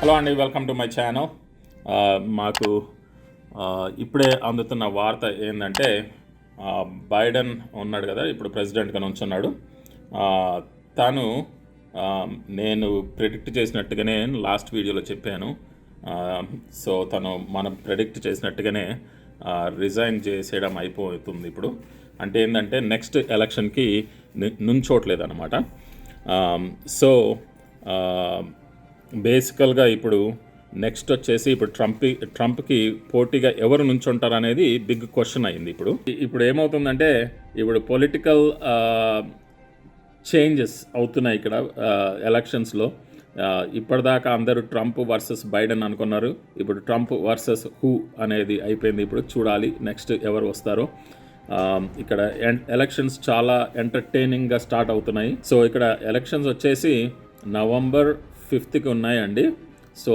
Hello అండి welcome to my channel మాకు uh, ఇప్పుడే అందుతున్న వార్త ఏంటంటే బైడెన్ uh, ఉన్నాడు కదా ఇప్పుడు ప్రెసిడెంట్గా నుంచున్నాడు uh, తను నేను ప్రిడిక్ట్ చేసినట్టుగానే లాస్ట్ వీడియోలో చెప్పాను. సో తను మనం ప్రిడిక్ట్ చేసినట్టుగానే రిజైన్ చేసేయడం అయిపోతుంది ఇప్పుడు. అంటే ఏంటంటే నెక్స్ట్ ఎలక్షన్కి నుంచోట్లేదు అనమాట సో um, బేసికల్గా ఇప్పుడు నెక్స్ట్ వచ్చేసి ఇప్పుడు ట్రంప్ ట్రంప్కి పోటీగా ఎవరు నుంచుంటారు అనేది బిగ్ క్వశ్చన్ అయింది ఇప్పుడు. ఇప్పుడు ఏమవుతుందంటే ఇప్పుడు పొలిటికల్ చేంజెస్ అవుతున్నాయి ఇక్కడ ఎలక్షన్స్లో. ఇప్పటిదాకా అందరూ ట్రంప్ వర్సెస్ బైడెన్ అనుకున్నారు. ఇప్పుడు ట్రంప్ వర్సెస్ హూ అనేది అయిపోయింది ఇప్పుడు. చూడాలి నెక్స్ట్ ఎవరు వస్తారో. ఇక్కడ ఎలక్షన్స్ చాలా ఎంటర్టైనింగ్గా స్టార్ట్ అవుతున్నాయి. సో ఇక్కడ ఎలక్షన్స్ వచ్చేసి నవంబర్ ఫిఫ్త్కి ఉన్నాయండి. సో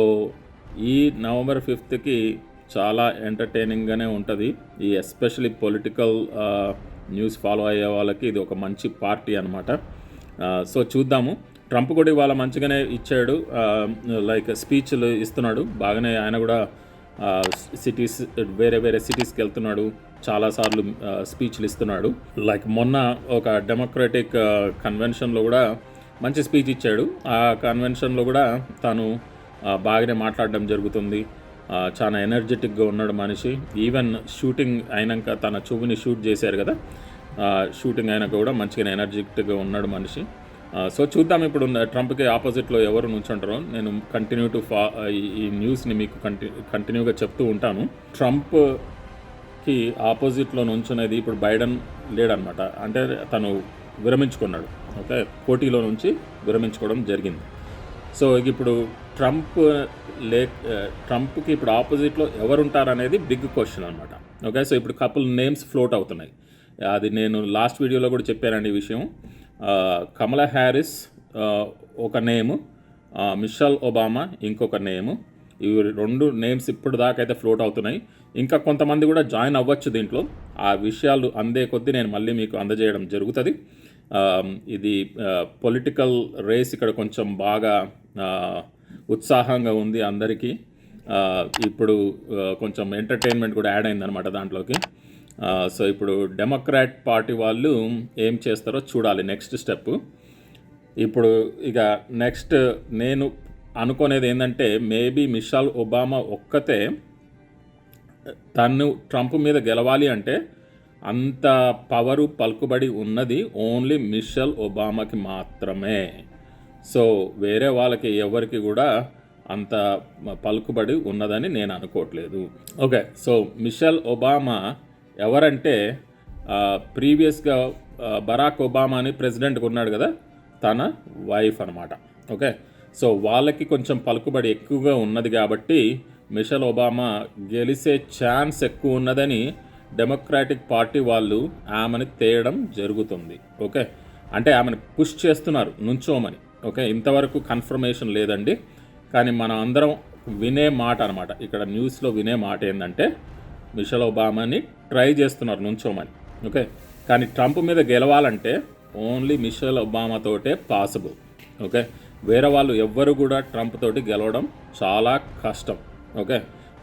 ఈ నవంబర్ ఫిఫ్త్కి చాలా ఎంటర్టైనింగ్గానే ఉంటుంది. ఈ ఎస్పెషలీ పొలిటికల్ న్యూస్ ఫాలో అయ్యే వాళ్ళకి ఇది ఒక మంచి పార్టీ అనమాట సో చూద్దాము. ట్రంప్ కూడా ఇవాళ మంచిగానే ఇచ్చాడు. లైక్ స్పీచ్లు ఇస్తున్నాడు. బాగానే ఆయన కూడా సిటీస్ వేరే వేరే సిటీస్కి వెళ్తున్నాడు. చాలాసార్లు స్పీచ్లు ఇస్తున్నాడు. లైక్ మొన్న ఒక డెమోక్రటిక్ కన్వెన్షన్లో కూడా మంచి స్పీచ్ ఇచ్చాడు. ఆ కన్వెన్షన్లో కూడా తను బాగానే మాట్లాడడం జరుగుతుంది. చాలా ఎనర్జెటిక్గా ఉన్నాడు మనిషి. ఈవెన్ షూటింగ్ అయినాక తన చూపుని షూట్ చేశారు కదా? షూటింగ్ అయినాక కూడా మంచిగా ఎనర్జెటిక్గా ఉన్నాడు మనిషి. సో చూద్దాం ఇప్పుడు ట్రంప్కి ఆపోజిట్లో ఎవరు నుంచుంటారో. నేను కంటిన్యూ టు ఫా ఈ- ఈ న్యూస్ని మీకు కంటి కంటిన్యూగా చెప్తూ ఉంటాను. ట్రంప్కి ఆపోజిట్లో నుంచునేది ఇప్పుడు బైడెన్ లేడనమాట అంటే తను విరమించుకున్నాడు. ఓకే? పోటీలో నుంచి విరమించుకోవడం జరిగింది. సో ఇప్పుడు ట్రంప్ లే ట్రంప్కి ఇప్పుడు ఆపోజిట్లో ఎవరుంటారనేది బిగ్ క్వశ్చన్ అనమాట ఓకే? సో ఇప్పుడు కపుల్ నేమ్స్ ఫ్లోట్ అవుతున్నాయి. అది నేను లాస్ట్ వీడియోలో కూడా చెప్పానండి ఈ విషయం. కమలా హ్యారిస్ ఒక నేము మిషల్ ఒబామా ఇంకొక నేము. ఇవి రెండు నేమ్స్ ఇప్పుడు దాకా అయితే ఫ్లోట్ అవుతున్నాయి. ఇంకా కొంతమంది కూడా జాయిన్ అవ్వచ్చు దీంట్లో. ఆ విషయాలు అందే కొద్దీ నేను మళ్ళీ మీకు అందజేయడం జరుగుతుంది. ఇది పొలిటికల్ రేస్ ఇక్కడ కొంచెం బాగా ఉత్సాహంగా ఉంది అందరికీ. ఇప్పుడు కొంచెం ఎంటర్టైన్మెంట్ కూడా యాడ్ అయిందనమాట దాంట్లోకి. సో ఇప్పుడు డెమోక్రాట్ పార్టీ వాళ్ళు ఏం చేస్తారో చూడాలి నెక్స్ట్ స్టెప్ ఇప్పుడు ఇక నెక్స్ట్ నేను అనుకునేది ఏంటంటే మేబీ మిషాల్ ఒబామా ఒక్కతే తను ట్రంప్ మీద గెలవాలి అంటే అంత పవరు పలుకుబడి ఉన్నది ఓన్లీ మిషల్ ఒబామాకి మాత్రమే. సో వేరే వాళ్ళకి ఎవరికి కూడా అంత పలుకుబడి ఉన్నదని నేను అనుకోవట్లేదు. ఓకే సో మిషల్ ఒబామా ఎవరంటే ప్రీవియస్గా బరాక్ ఒబామా అని ప్రెసిడెంట్గా ఉన్నాడు కదా తన వైఫ్ అనమాట ఓకే సో వాళ్ళకి కొంచెం పలుకుబడి ఎక్కువగా ఉన్నది కాబట్టి మిషల్ ఒబామా గెలిచే ఛాన్స్ ఎక్కువ ఉన్నదని డెమోక్రాటిక్ పార్టీ వాళ్ళు ఆమెను తేయడం జరుగుతుంది. ఓకే? అంటే ఆమెను పుష్ చేస్తున్నారు నుంచోమని. ఓకే? ఇంతవరకు కన్ఫర్మేషన్ లేదండి. కానీ మనం అందరం వినే మాట అనమాట ఇక్కడ న్యూస్లో వినే మాట ఏంటంటే మిషల్ ఒబామాని ట్రై చేస్తున్నారు నుంచోమని. ఓకే? కానీ ట్రంప్ మీద గెలవాలంటే ఓన్లీ మిషల్ ఒబామాతోటే పాసిబుల్. ఓకే? వేరే వాళ్ళు ఎవ్వరు కూడా ట్రంప్ తోటి గెలవడం చాలా కష్టం. ఓకే?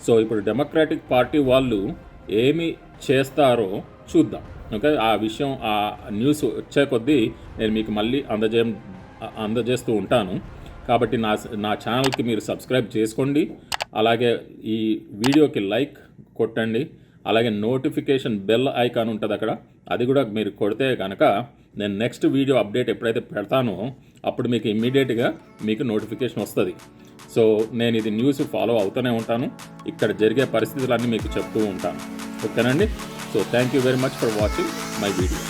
సో ఇప్పుడు డెమోక్రాటిక్ పార్టీ వాళ్ళు ఏమి చేస్తారో చూద్దాం. ఓకే? ఆ విషయం ఆ న్యూస్ వచ్చే కొద్దీ నేను మీకు మళ్ళీ అందజే అందజేస్తూ ఉంటాను. కాబట్టి నా నా ఛానల్కి మీరు సబ్స్క్రైబ్ చేసుకోండి. అలాగే ఈ వీడియోకి లైక్ కొట్టండి. అలాగే నోటిఫికేషన్ బెల్ ఐకాన్ ఉంటుంది అక్కడ. అది కూడా మీరు కొడితే కనుక నేను నెక్స్ట్ వీడియో అప్డేట్ ఎప్పుడైతే పెడతానో అప్పుడు మీకు ఇమ్మీడియట్గా మీకు నోటిఫికేషన్ వస్తుంది. సో నేను ఇది న్యూస్ ఫాలో అవుతూనే ఉంటాను. ఇక్కడ జరిగే పరిస్థితులన్నీ మీకు చెప్తూ ఉంటాను. ఓకేనండి? So thank you very much for watching my video